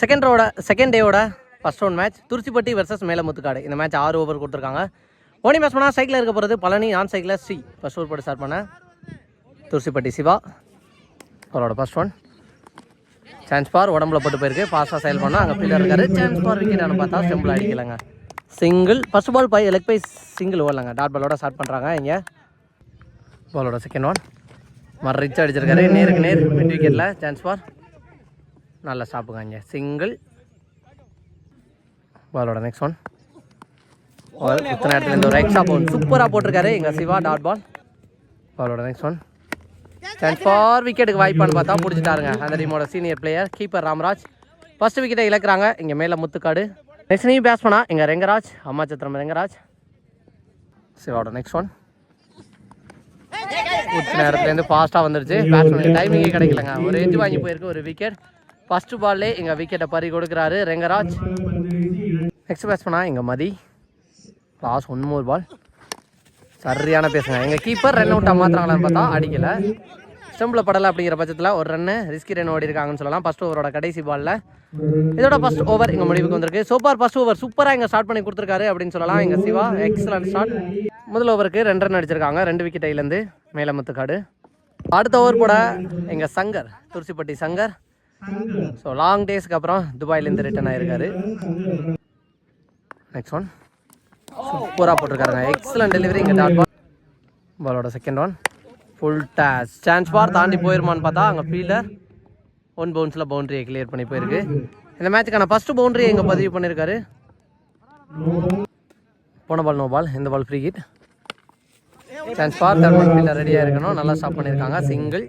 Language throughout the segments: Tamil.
செகண்ட் ரோட second டேவோட first round match Thuruchipatti versus Melamuthukadu இந்த மேட்ச் ஆறு ஓவர் கொடுத்துருக்காங்க. ஓனி மேட்ச் பண்ணால் சைக்கிளில் இருக்க போகிறது பழனி நான் சைக்கிளில் ஸ்ரீ ஃபஸ்ட் ஓவர் போட்டு ஸ்டார்ட் பண்ண துருச்சிப்பட்டி சிவா. அவரோட ஃபஸ்ட் ஒன் சான்ஸ் பார் உடம்புல போட்டு போயிருக்கு. ஃபாஸ்ட்டாக செயல் பண்ணால் அங்கே பிள்ளை இருக்காரு. சான்ஸ் பார் விக்கெட் பார்த்தா simple அடிக்கலைங்க single first ball by leg bye single ஓடலாங்க. Dot பாலோட ஸ்டார்ட் பண்ணுறாங்க இங்கே. பாலோட செகண்ட் ஒன் மறு ரிச் அடிச்சிருக்காரு. நேருக்கு நேர் மிட் விக்கெட்டில் சான்ஸ் பார். நல்லா இங்கே சிங்கிள் பாலோட நெக்ஸ்ட் ஒன் இத்தனை இடத்துல ஒரு எக்ஸ்ட்ரா பவுன் சூப்பராக போட்டிருக்காரு எங்கள் சிவா டாட் பால் பாலோட நெக்ஸ்ட் ஒன் சான்ஸ் ஃபார் விக்கெட்டுக்கு வாய்ப்பான்னு பார்த்தா பிடிச்சிட்டாருங்க. அந்த டீமோட senior player keeper Ramaraj. First விக்கெட்டை இழக்கிறாங்க. இங்கே மேலே முத்துக்காடு. நெக்ஸ்ட் நீ பண்ணா இங்கே ரெங்கராஜ். அம்மாச்சத்திரம் ரெங்கராஜ். சிவாவோட நெக்ஸ்ட் ஒன் நேரத்துலேருந்து ஃபாஸ்ட்டாக வந்துருச்சு. பேட்ஸ்மேன் டைமிங்கே கிடைக்கலங்க. ஒரு எஞ்சி வாங்கி போயிருக்கு ஒரு விக்கெட் ஃபர்ஸ்ட் பால்லே எங்கள் விக்கெட்டை பறி கொடுக்குறாரு ரெங்கராஜ். நெக்ஸ்ட் பேட்ஸ் எங்கள் மதி? லாஸ்ட் ஒன் மோர் பால் சரியான பேசுங்க. எங்கள் கீப்பர் ரன் அவுட்டாக மாத்திராங்களான்னு பார்த்தா அடிக்கலை. ஸ்டம்பில் படலை அப்படிங்கிற பட்சத்தில் ஒரு ரன்னு ரிஸ்கி ரன் ஓடி இருக்காங்கன்னு சொல்லலாம். ஃபஸ்ட் ஓவரோட கடைசி பாலில் இதோட ஃபஸ்ட் ஓவர் இங்கே முடிவுக்கு வந்திருக்கு. சூப்பர் ஃபஸ்ட் ஓவர் சூப்பராக இங்கே ஸ்டார்ட் பண்ணி கொடுத்துருக்காரு அப்படின்னு சொல்லலாம். எங்கள் சிவா எக்ஸலன்ட் ஸ்டார்ட் முதல் ஓவருக்கு ரெண்டு ரன் அடிச்சிருக்காங்க. ரெண்டு விக்கெட்டையிலேருந்து மேலமுத்துக்காடு. அடுத்த ஓவர் கூட எங்கள் சங்கர் துருசிப்பட்டி சங்கர். ஸோ லாங் டேஸ்க்கு அப்புறம் துபாயிலேருந்து ரிட்டர்ன் ஆயிருக்காரு. நெக்ஸ்ட் ஒன் சூப்பராக போட்டிருக்காருங்க. எக்ஸலன்ட் டெலிவரி இங்கே டாட் பால் பாலோட second one full toss chance பார் தாண்டி போயிருமான்னு பார்த்தா அங்கே ஃபீல்டர் ஒன் பவுன்ஸில் பவுண்டரியை கிளியர் பண்ணி போயிருக்கு. இந்த மேட்சுக்கான ஃபஸ்ட்டு பவுண்டரியை இங்கே பதிவு பண்ணியிருக்காரு போன பால் நோ பால் இந்த ball free hit chance for third fielder ரெடியாக இருக்கணும். நல்லா ஸ்டாப் பண்ணியிருக்காங்க சிங்கிள்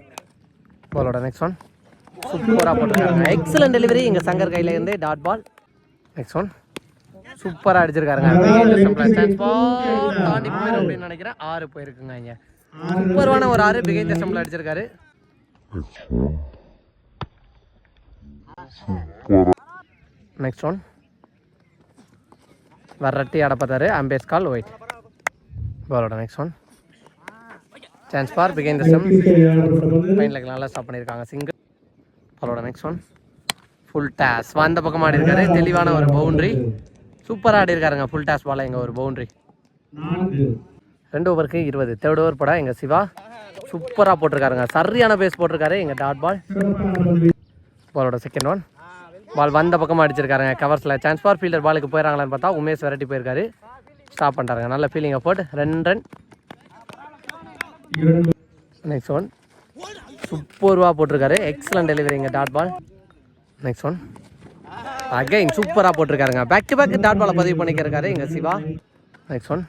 பாலோட நெக்ஸ்ட் ஒன் சூப்பராக போட்டிருக்காங்க. எக்ஸலன்ட் டெலிவரி இங்கே சங்கர் கையில இருந்து டாட் பால் நெக்ஸ்ட் ஒன் சூப்பராக அடிச்சிருக்காருங்க. தாண்டி போயிடும் அப்படின்னு நினைக்கிறேன். ஆறு போயிருக்குங்க இங்கே. சூப்பரான ஒரு ஆறு. பிகைந்த ஸ்டம்பில் அடிச்சிருக்காரு. நெக்ஸ்ட் ஒன் வரட்டி ஆட பார்த்தாரு அம்பேஸ் கால் ஒயிட் பாலோட next one chance for behind stump ஃபைனலுக்கு நல்லா ஸ்டாப் பண்ணியிருக்காங்க சிங்கிள் பாலோட நெக்ஸ்ட் ஒன் ஃபுல் டேஸ் அந்த பக்கம் ஆடி இருக்காரு தெளிவான ஒரு பவுண்டரி சூப்பராக ஆடி இருக்காருங்க ஃபுல் டேஸ் பால எங்க ஒரு பவுண்டரி ரெண்டு ஓவருக்கு இருபது. தேர்ட் ஓவர் போட எங்கள் சிவா. சூப்பராக போட்டிருக்காருங்க. சரியான பேஸ் போட்டிருக்காரு. எங்கள் டாட் பால் பாலோட செகண்ட் ஒன் பால் வந்த பக்கமாக அடிச்சிருக்காருங்க. கவர்ஸில் சான்ஸ் ஃபார் ஃபீல்டர் பாலுக்கு போயிடறாங்களான்னு பார்த்தா உமேஷ் விரட்டி போயிருக்காரு. ஸ்டாப் பண்ணுறாங்க நல்ல ஃபீலிங்கை போட்டு ரெண்டு ரன் நெக்ஸ்ட் ஒன் சூப்பர்வாக போட்டிருக்காரு. Excellent டெலிவரிங்க dot ball next one again சூப்பராக போட்டிருக்காருங்க. பேக் டு பேக் டாட் பாலை பதிவு பண்ணிக்கிறக்காரு எங்கள் Siva. Next one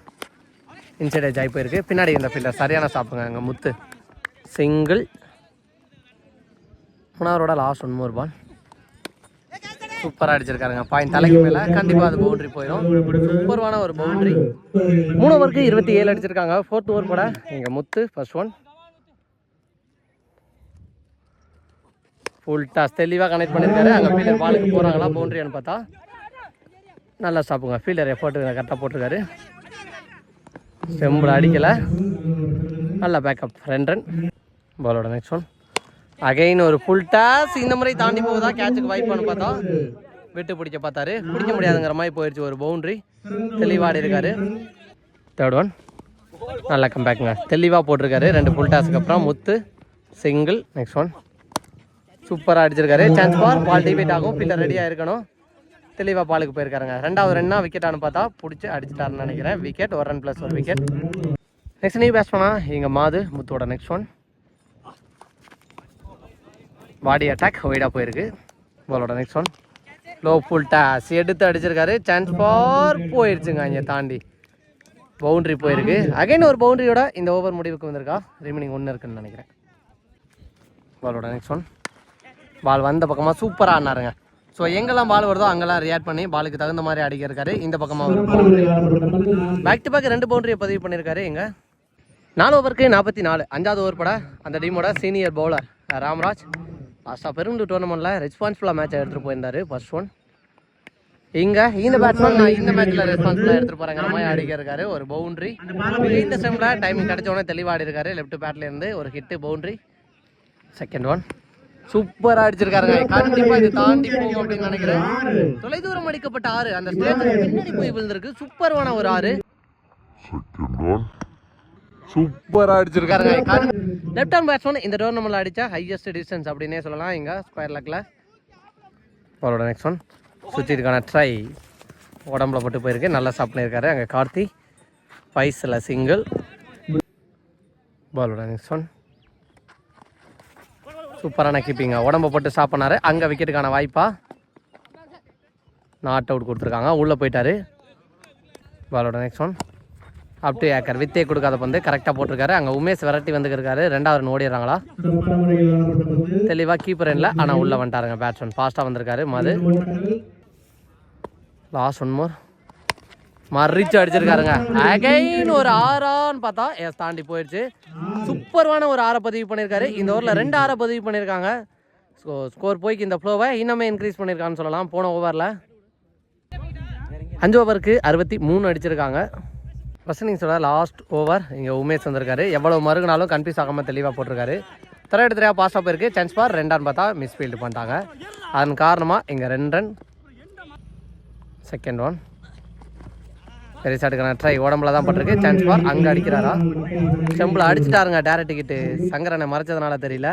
inside edge ஆகி போயிருக்கு. பின்னாடி இந்த ஃபீல்டர் சரியான சாப்பிடுங்க அங்கே முத்து. சிங்கிள் மூணாவரோட லாஸ்ட் ஒன் மோர் பால் சூப்பராக அடிச்சிருக்காருங்க. பாயிண்ட் தலைக்கு மேலே. கண்டிப்பாக அது பவுண்ட்ரி போயிடும் சூப்பர்வான ஒரு பவுண்ட்ரி மூணு ஓவருக்கு இருபத்தி ஏழு அடிச்சிருக்காங்க. ஃபோர்த் ஓவர் கூட. எங்கள் Muthu first one full toss தெளிவாக கனெக்ட் பண்ணியிருக்காரு அங்கே ஃபீல்டர் பாலுக்கு போகிறாங்களா பவுண்ட்ரியான்னு பார்த்தா? நல்லா ஸ்டாப்புங்க ஃபீல்டர் எஃபர்ட் கரெக்டாக போட்டிருக்காரு. செம்பிள் அடிக்கலை. நல்ல பேக்கப் ரெண்டு ரன் பாலோட நெக்ஸ்ட் ஒன் அகைன் ஒரு ஃபுல் டாஸ் இந்த முறை தாண்டி போகுதா? கேட்சுக்கு வாய்ப்பானு பார்த்தா. விட்டு பிடிக்க பார்த்தாரு. பிடிக்க முடியாதுங்கிற மாதிரி போயிடுச்சு ஒரு பவுண்ட்ரி தெளிவாடி இருக்காரு தேர்ட் ஒன் நல்லா கம்பேக்குங்க தெளிவாக போட்டிருக்காரு. ரெண்டு ஃபுல் டாஸ்க்கு அப்புறம் முத்து சிங்கிள் நெக்ஸ்ட் ஒன் சூப்பராக அடிச்சிருக்காரு. சான்ஸ் பார் பால் டிபேட் ஆகும். ஃபீல்டர் ரெடியாக இருக்கணும் தெளிவாக பாலுக்கு போயிருக்காருங்க. ரெண்டாவது ரன்னா விக்கெட்டானு பார்த்தா பிடிச்சி அடிச்சிட்டாருன்னு நினைக்கிறேன். விக்கெட் ஒரு ரன் ப்ளஸ் ஒரு விக்கெட் நெக்ஸ்ட் நீ பேஸ் பண்ணா இங்கே மாது முத்தோட நெக்ஸ்ட் ஒன் பாடி அட்டாக் ஒய்டாக போயிருக்கு. பாலோட next one low full toss எடுத்து அடிச்சிருக்காரு. சான்ஸ் ஃபார் போயிடுச்சுங்க இங்கே தாண்டி. பவுண்டரி போயிருக்கு. அகைன் ஒரு பவுண்டரியோட இந்த ஓவர் முடிவுக்கு வந்திருக்கா. ரிமைனிங் ஒன்று இருக்குன்னு நினைக்கிறேன். பாலோட நெக்ஸ்ட் ஒன் பால் வந்த பக்கமாக சூப்பராக ஆடினாருங்க. ஸோ எங்கெல்லாம் பால் வருதோ அங்கெல்லாம் ரியாக்ட் பண்ணி பாலுக்கு தகுந்த மாதிரி அடிக்கிருக்காரு இந்த பக்கமாக ஒரு பவுண்டரி பேக் டு பேக் ரெண்டு பவுண்டரியை பதிவு பண்ணியிருக்காரு எங்க நாலு ஓவருக்கு நாற்பத்தி நாலு அஞ்சாவது ஓவர் பட அந்த டீமோட சீனியர் பவுலர் ராம்ராஜ். லாஸ்ட்டாக பெருங்கலூர் டோர்னமெண்ட்டில் ரெஸ்பான்சிபிளாக மேட்ச் எடுத்துகிட்டு போயிருந்தாரு ஃபர்ஸ்ட் ஒன் இங்க இந்த பேட்ஸ்மேன் நான் இந்த மேட்ச்ல ரெஸ்பான்சிபிளா எடுத்துட்டு போறேங்கிற மாதிரி அடிக்க இருக்காரு. ஒரு பவுண்டரி இந்த டைம்ல டைமிங் கிடைச்ச உடனே தெளிவா ஆடி இருக்காரு லெஃப்ட் பேட்ல இருந்து ஒரு ஹிட் பவுண்டரி செகண்ட் ஒன் சூப்பரா அடிச்சிருக்காருங்க. கண்டிப்பா இது தாண்டி போகும் அப்படின்னு நினைக்கிறேன். தொலைதூரம் அடிக்கப்பட்ட ஆறு. அந்த ஸ்டேஜுக்கு பின்னாடி போய் விழுந்திருக்கு. சூப்பரான ஒரு ஆறு. சூப்பரா அடிச்சிருக்காருங்க. லெஃப்ட் ஹேண்ட் பேட்ஸ்மேன் இந்த டோர்னமெண்ட்ல அடிச்சா ஹையஸ்ட் டிஸ்டன்ஸ் அப்படின்னே சொல்லலாம். இங்க ஸ்கொயர் லெக்ல அவரோட நெக்ஸ்ட் ஒன் சுற்றிருக்கான ட்ரை உடம்புல பட்டு போயிருக்கு. நல்லா சாப் பண்ணியிருக்காரு. அங்கே கார்த்தி. பைஸில் சிங்கிள் பாலோட நெக்ஸ்ட் ஒன் சூப்பரான கீப்பிங்க உடம்பை போட்டு ஸ்டாப் பண்ணார். அங்கே விக்கெட்டுக்கான வாய்ப்பாக நாட் அவுட் கொடுத்துருக்காங்க. உள்ளே போயிட்டாரு. பாலோட நெக்ஸ்ட் ஒன் அப் டு ஏக்கர் வித்தே கொடுக்காத பந்து. கரெக்டாக போட்டிருக்காரு. அங்கே உமேஷ் விரட்டி வந்துருக்காரு ரெண்டாவது ஓடிடுறாங்களா? தெளிவாக கீப்பர் இல்லை ஆனால் உள்ளே வந்துட்டாருங்க பேட்ஸ்மேன் ஃபாஸ்ட்டாக வந்திருக்காரு மது. லாஸ்ட் ஒன் மோர் மறிச்சு அடிச்சிருக்காருங்க. அகைன் ஒரு ஆறான்னு பார்த்தா எஸ் தாண்டி போயிடுச்சு. சூப்பர்வான ஒரு ஆறை பதிவு பண்ணியிருக்காரு. இந்த ஓவரில் ரெண்டு ஆறை பதிவு பண்ணியிருக்காங்க. ஸோ ஸ்கோர் போய்க்கு இந்த ஃப்ளோவை இன்னுமே இன்க்ரீஸ் பண்ணியிருக்கான்னு சொல்லலாம். போன ஓவரில் அஞ்சு ஓவருக்கு அறுபத்தி மூணு அடிச்சிருக்காங்க. ஃபஸ்ட் நீங்கள் சொல்ல லாஸ்ட் ஓவர் இங்கே உமேஷ் வந்திருக்காரு. எவ்வளோ மறுகுனாலும் கன்ஃபியூஸ் ஆகாமல் தெளிவாக போட்டிருக்காரு. திரையெடு திரையாக பாஸ்டாக போயிருக்கு சான்ஸ் பார் ரெண்டான்னு பார்த்தா மிஸ் ஃபீல்டு பண்ணிட்டாங்க. அதன் காரணமாக இங்கே ரெண்டு ரன் செகண்ட் ஒன் பெரிய ட்ரை உடம்புல தான் பட்டிருக்கு. சான்ஸ் பார் அங்கே அடிக்கிறாரா? செம்பில் அடிச்சிட்டாருங்க. டேரக்ட் டிக்கெட்டு சங்கரனை மறைச்சதுனால தெரியல.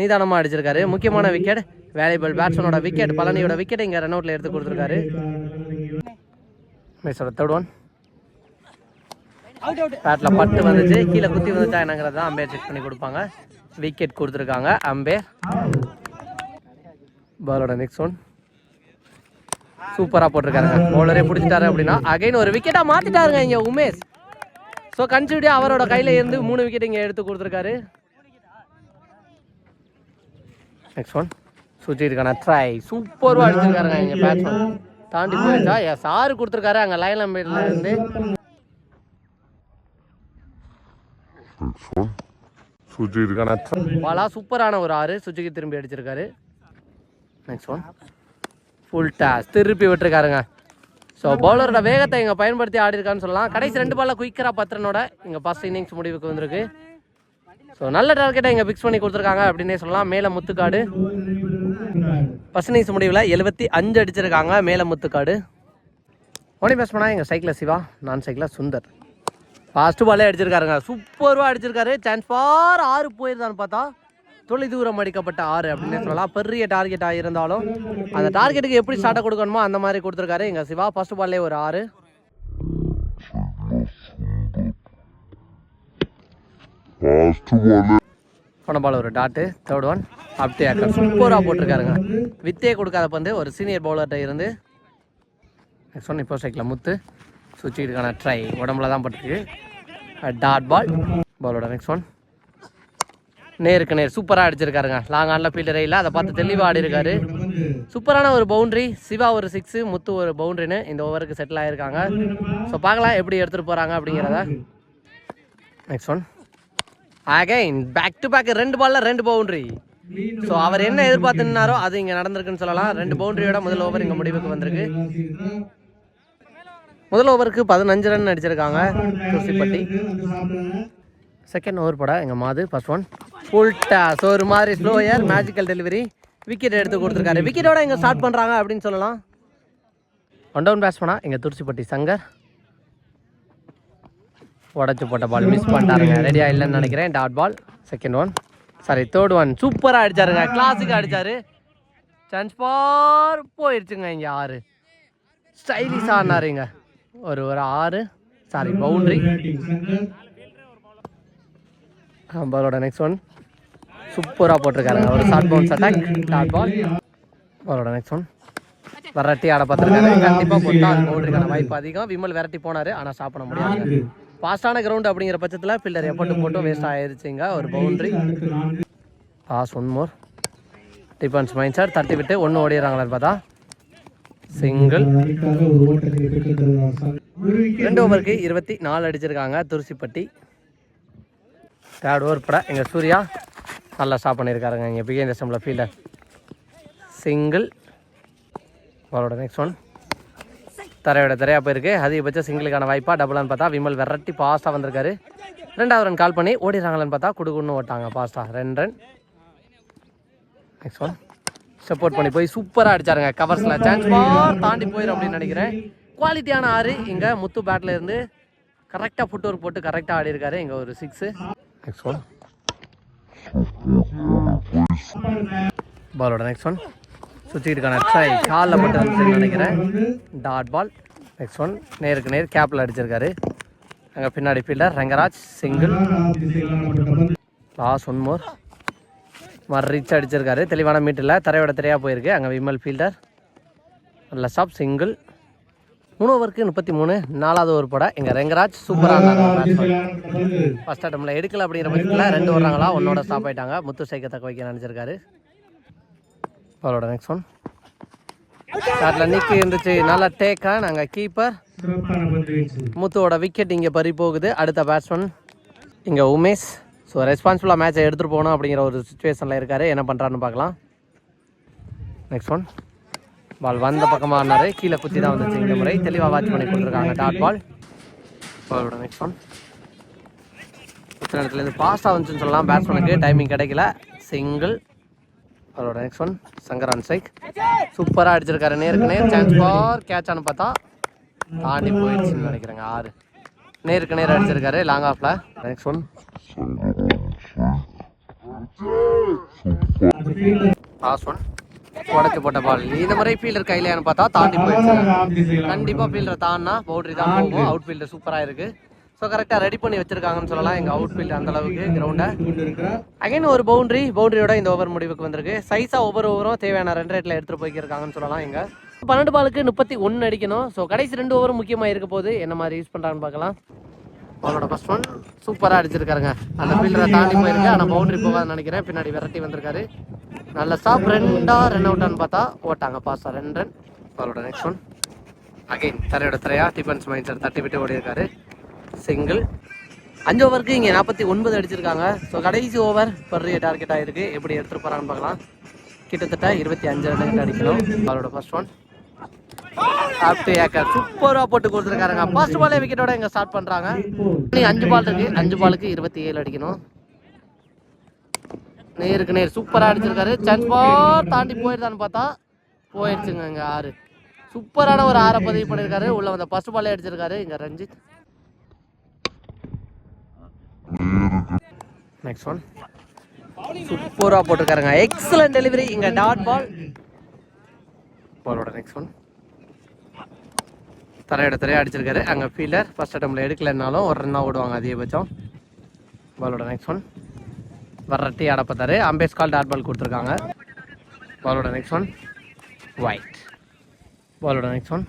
நீதானமாக அடிச்சிருக்காரு. முக்கியமான விக்கெட் வேலைபிள் பேட்ஸ்மேனோட விக்கெட் பழனியோட விக்கெட் இங்கே ரன் அவுட்டில் எடுத்து கொடுத்துருக்காரு. மிஸ்ஸோட தேர்ட் ஒன் பேட்டில் பட்டு வந்துச்சு. கீழே குத்தி வந்துச்சா என்னங்கிறது தான் அம்பேர் செக் பண்ணி கொடுப்பாங்க. விக்கெட் கொடுத்துருக்காங்க. அம்பேர். பாலோட நெக்ஸ்ட் ஒன் சூப்பராக போட்டிருக்காருங்க. பவுலரே பிடிச்சிட்டாரு அப்படின்னா அகைன் ஒரு விக்கெட்டாக மாற்றிட்டாருங்க இங்கே உமேஷ். ஸோ கன்சிடியாக அவரோட கையில் இருந்து மூணு விக்கெட் இங்கே எடுத்து கொடுத்துருக்காரு. நெக்ஸ்ட் ஒன் சுற்றிருக்கான ட்ரை சூப்பராக அடிச்சிருக்காருங்க இங்கே பேட்ஸ்மேன் தாண்டி போயிருச்சா? எஸ் ஆறு கொடுத்துருக்காரு அங்கே லைன் அம்பேர்ல இருந்து. சுஜிருக்கான பாலா சூப்பரான ஒரு ஆறு. சுஜிக்கு திரும்பி அடிச்சிருக்காரு. நெக்ஸ்ட் ஒன் ஃபுல் டாஸ் திருப்பி விட்டுருக்காருங்க. ஸோ பவுலரோட வேகத்தை இங்கே பயன்படுத்தி ஆடி இருக்கான்னு சொல்லலாம். கடைசி ரெண்டு பால்ல குயிக்கராக பத்திரனோட இங்கே ஃபஸ்ட் இன்னிங்ஸ் முடிவுக்கு வந்திருக்கு. ஸோ நல்ல டார்கெட்டை இங்கே ஃபிக்ஸ் பண்ணி கொடுத்துருக்காங்க அப்படின்னே சொல்லலாம். மேலே முத்துக்காடு. ஃபஸ்ட் இன்னிங்ஸ் முடிவில் எழுபத்தி அஞ்சு அடிச்சிருக்காங்க. மேலே முத்துக்காடு. ஓனி பேஸ் எங்கள் சைக்கிளில் சிவா நான் சைக்கிளில் சுந்தர். ஃபாஸ்ட்டு பாலே அடிச்சிருக்காருங்க. சூப்பராக அடிச்சிருக்காரு. சான்ஸ் ஃபார் ஆறு போயிருந்தான்னு பார்த்தா தொலைதூரம் அடிக்கப்பட்ட ஆறு அப்படின்னு சொல்லலாம். பெரிய டார்கெட்டாக இருந்தாலும் அந்த டார்கெட்டுக்கு எப்படி ஸ்டார்ட்டை கொடுக்கணுமோ அந்த மாதிரி கொடுத்துருக்காரு. எங்கள் சிவா ஃபர்ஸ்ட் பால்லே ஒரு ஆறு. ஃபர்ஸ்ட் பால் ஒரு டாட்டு தேர்ட் ஒன் அப்படி ஆக்கர் சூப்பராக போட்டிருக்காருங்க. வித்தே கொடுக்காத பந்து ஒரு சீனியர் பவுலர்கிட்ட இருந்து சொன்ன ஒன் இப்போ ஸ்ட்ரைக்கில் முத்து. சுவிட்சுக்கான ட்ரை உடம்புல தான் பட்டிருக்கு. டாட் பால் பாலோட நெக்ஸ்ட் ஒன் நேருக்கு நேர் சூப்பராக அடிச்சிருக்காருங்க. லாங் ஆனில் ஃபீல்டர் இல்லை அதை பார்த்து தெளிவாக ஆடி இருக்காரு சூப்பரான ஒரு பவுண்டரி சிவா ஒரு சிக்ஸு முத்து ஒரு பவுண்டரின்னு இந்த ஓவருக்கு செட்டில் ஆகிருக்காங்க ஸோ பார்க்கலாம் எப்படி எடுத்துகிட்டு போகிறாங்க அப்படிங்கிறத. Next one again back to back ரெண்டு பால்ல ரெண்டு பவுண்டரி ஸோ அவர் என்ன எதிர்பார்த்து அது இங்கே நடந்திருக்குன்னு சொல்லலாம். ரெண்டு பவுண்டரியோட முதல் ஓவர் இங்கே முடிவுக்கு வந்திருக்கு. முதல் ஓவருக்கு பதினஞ்சு ரன் அடிச்சிருக்காங்க. துர்சிப்பட்டி செகண்ட் ஓவர் போட எங்கள் மாது ஃபர்ஸ்ட் ஒன் ஃபுல் ஸோ ஒரு மாதிரி ஸ்லோயர் மேஜிக்கல் டெலிவரி விக்கெட் எடுத்து கொடுத்துருக்காரு. விக்கெட்டோட இங்கே ஸ்டார்ட் பண்ணுறாங்க அப்படின்னு சொல்லலாம். ஒன் டவுன் பேட்ஸ் பண்ணால் எங்கள் துர்சிப்பட்டி சங்கர். உடச்சி போட்ட பால் மிஸ் பண்ணிட்டாருங்க. ரெடியாக இல்லைன்னு நினைக்கிறேன். Dot ball second one sorry third one சூப்பராக அடித்தாருங்க கிளாஸுக்கு அடிச்சாரு. சான்ஸ் ஃபார் போயிடுச்சுங்க இங்கே ஆறு. ஸ்டைலிஷாக ஆனாருங்க. ஒரு ஒரு ஆறு. சாரி பவுண்ட்ரி பாலோட நெக்ஸ்ட் ஒன் சூப்பராக போட்டிருக்காங்க ஒரு short bounce attack dot ball பாலோட நெக்ஸ்ட் ஒன் விரட்டி ஆட பார்த்துருக்காரு. கண்டிப்பாக போட்டால் பவுண்டரிக்கான வாய்ப்பு அதிகம். விமல் விரட்டி போனார் ஆனால் ஸ்டாப் பண்ண முடியாது. ஃபாஸ்டான கிரவுண்ட் அப்படிங்கிற பட்சத்தில் ஃபீல்டர் எப்போட்டு போட்டும் வேஸ்ட் ஆயிருச்சுங்க. ஒரு boundary pass one more defence mind sir தட்டி விட்டு ஒன்று ஓடிடுறாங்களான்னு பார்த்தா? சிங்கிள் ரெண்டு ஓவருக்கு இருபத்தி நாலு அடிச்சிருக்காங்க. துருசிப்பட்டி. தேர்ட் ஓவர் பட எங்கள் சூர்யா நல்லா ஸ்டாப் பண்ணியிருக்காருங்க இங்கே பிகேந்திர ஸ்டம்பில் ஃபீல்டர் சிங்கிள் பாலோட நெக்ஸ்ட் ஒன் தரையோட தரையா போயிருக்கு. அதிகபட்ச சிங்கிளுக்கான வாய்ப்பாக டபுளான்னு பார்த்தா விமல் வெரட்டி பாஸ்ட்டாக வந்திருக்காரு. ரெண்டாவது ரன் கால் பண்ணி ஓடிடுறாங்களான்னு பார்த்தா கொடுக்குன்னு ஓட்டாங்க பாஸ்ட்டாக ரெண்டு ரன் நெக்ஸ்ட் ஒன் சப்போர்ட் பண்ணி போய் சூப்பராக அடிச்சாருங்க. கவர்ஸில் சான்ஸ் பார் தாண்டி போயிடும் அப்படின்னு நினைக்கிறேன். குவாலிட்டியான ஆறு. இங்கே முத்து பேட்டில் இருந்து கரெக்டாக ஃபுட் ஒர்க் போட்டு கரெக்டாக ஆடி இருக்காரு இங்கே ஒரு சிக்ஸு நெக்ஸ்ட் ஒன் பாலோட நெக்ஸ்ட் ஒன் சுற்றிக்கிட்டு ட்ரை காலில் மட்டும் வந்துச்சுன்னு நினைக்கிறேன். டாட் பால் நெக்ஸ்ட் ஒன் நேருக்கு நேர் கேப்பில் அடிச்சிருக்காரு. அங்கே பின்னாடி fielder Rangaraj single last one more மறு ரிச் அடிச்சிருக்காரு. தெளிவான மீட்டில் தரையோட திரையாக போயிருக்கு. அங்கே விமல் ஃபீல்டர் நல்ல ஸ்டாப் சிங்கிள் மூணோவருக்கு முப்பத்தி மூணு நாலாவது ஒரு படம். எங்கள் ரெங்கராஜ் சூப்பராக ஃபர்ஸ்ட் அட்டம்ல எடுக்கல அப்படிங்கிற பட்சத்தில் ரெண்டு வர்றாங்களா ஒன்னோட ஸ்டாப் ஆயிட்டாங்க. முத்து சைக்க தக்க வைக்க நினச்சிருக்காரு. அவரோட நெக்ஸ்ட் ஒன் ஸ்டார்ட்ல நிக்கி இருந்துச்சு. நல்லா டேக்கா நாங்கள் கீப்பர் முத்துவோட விக்கெட் இங்கே பறி போகுது. அடுத்த பேட்ஸ்மேன் இங்கே உமேஷ். ஸோ ரெஸ்பான்சிபிளாக மேட்சை எடுத்துகிட்டு போகணும் அப்படிங்கிற ஒரு சுச்சுவேஷனில் இருக்காரு. என்ன பண்ணுறாருன்னு பார்க்கலாம். நெக்ஸ்ட் ஒன் பால் வந்த பக்கமாக ஆடினாரு கீழே குத்தி தான் வந்துச்சு இந்த முறை. தெளிவாக வாட்ச் பண்ணி கொடுத்துருக்காங்க. டாட் பால் பாலோட நெக்ஸ்ட் ஒன் குத்த நேரத்துலேருந்து ஃபாஸ்ட்டாக வந்துச்சுன்னு சொல்லலாம். பேட்ஸ்மேனுக்கு டைமிங் கிடைக்கல. சிங்கிள் அவரோட நெக்ஸ்ட் ஒன் சங்கரான் சைக் சூப்பராக அடிச்சிருக்காரு. நேருக்கு நேர். சான்ஸ் பார் கேட்சான்னு பார்த்தா தாண்டி போயிடுச்சுன்னு நினைக்கிறேங்க. ஆறு. நேருக்கு நேர் அடிச்சிருக்காரு. லாங் ஆஃப்ல நெக்ஸ்ட் ஒன் லாஸ்ட் ஒன் உடச்சு போட்ட பால் இந்த முறை ஃபீல்டர் கையிலையான்னு பார்த்தா தாண்டி போயிடுச்சு. கண்டிப்பாக ஃபீல்டர் தான்னா பவுண்டரி தான் போகும். அவுட் ஃபீல்டர் சூப்பராக இருக்கு. ஸோ கரெக்டாக ரெடி பண்ணி வச்சிருக்காங்கன்னு சொல்லலாம். எங்கள் அவுட் ஃபீல்டு அந்த அளவுக்கு கிரவுண்டை அகைன் ஒரு பவுண்டரி பவுண்டரியோட இந்த ஓவர் முடிவுக்கு வந்திருக்கு. சைஸாக ஒவ்வொரு ஓவரும் தேவையான ரன் ரேட்டில் எடுத்துகிட்டு போய்க்கிருக்காங்கன்னு சொல்லலாம் இங்கே. பன்னெண்டு பாலுக்கு முப்பத்தி ஒன்று அடிக்கணும். ஸோ கடைசி ரெண்டு ஓவரும் முக்கியமாக இருக்க போது என்ன மாதிரி யூஸ் பண்ணுறான்னு பார்க்கலாம். அவரோட ஃபர்ஸ்ட் ஒன் சூப்பராக அடிச்சிருக்காருங்க. அந்த ஃபீல்டரை தாண்டி போயிருக்கு. ஆனால் பவுண்டரி போகாதுன்னு நினைக்கிறேன். பின்னாடி விரட்டி வந்திருக்காரு. நல்ல ஸ்டாப் ரெண்டா ரன் அவுட்டான்னு பார்த்தா ஓட்டாங்க. பாஸ் ரெண்டு ரன் பாலோட நெக்ஸ்ட் ஒன் அகைன் தரையோட தரையா டிஃபென்ஸ் மைண்ட் தட்டி விட்டு ஓடி இருக்காரு சிங்கிள் அஞ்சு ஓவருக்கு இங்கே நாற்பத்தி ஒன்பது அடிச்சிருக்காங்க. ஸோ கடைசி ஓவர் பெரிய டார்கெட் ஆகிருக்கு எப்படி எடுத்துகிட்டு போகிறாங்கன்னு பார்க்கலாம். கிட்டத்தட்ட இருபத்தி அஞ்சு ரன் அடிக்கணும். அவரோட ஃபர்ஸ்ட் ஒன் ஆப்டு ஏக்கர் சூப்பராக போட்டு கொடுத்துருக்காருங்க. ஃபர்ஸ்ட் பாலே விக்கெட்டோட இங்கே ஸ்டார்ட் பண்ணுறாங்க அஞ்சு பால் இருக்கு. அஞ்சு பாலுக்கு இருபத்தி ஏழு அடிக்கணும். நேருக்கு நேர் சூப்பராக அடிச்சிருக்காரு. சான்ஸ் பால் தாண்டி போயிருதான்னு பார்த்தா போயிடுச்சுங்க இங்கே ஆறு. சூப்பரான ஒரு ஆறை பதிவு பண்ணியிருக்காரு உள்ள வந்த ஃபர்ஸ்ட் பாலே அடிச்சிருக்காரு. இங்கே ரஞ்சித். நெக்ஸ்ட் ஒன் சூப்பராக போட்டிருக்காருங்க. எக்ஸலன்ட் டெலிவரி இங்கே டாட் பால் பாலோட நெக்ஸ்ட் ஒன் தரையோட தரையா அடிச்சிருக்காரு. அங்கே ஃபீல்டர் ஃபர்ஸ்ட் அட்டம்ல எடுக்கலைன்னாலும் ஒரு ரன்னா ஓடுவாங்க அதிகபட்சம். பாலோட நெக்ஸ்ட் ஒன் வரட்டி அடப்பத்தாரு அம்பேஸ் கால் டாட் பால் கொடுத்துருக்காங்க. பாலோட நெக்ஸ்ட் ஒன் ஒயிட் பாலோட நெக்ஸ்ட் ஒன்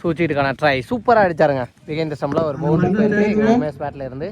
சூச்சிட்டுக்கான ட்ரை சூப்பராக அடிச்சாருங்க. விகேந்திர சம்பளம் ஒரு பவுண்டரி போயிருக்கு உமேஷ் பேட்டில் இருந்து.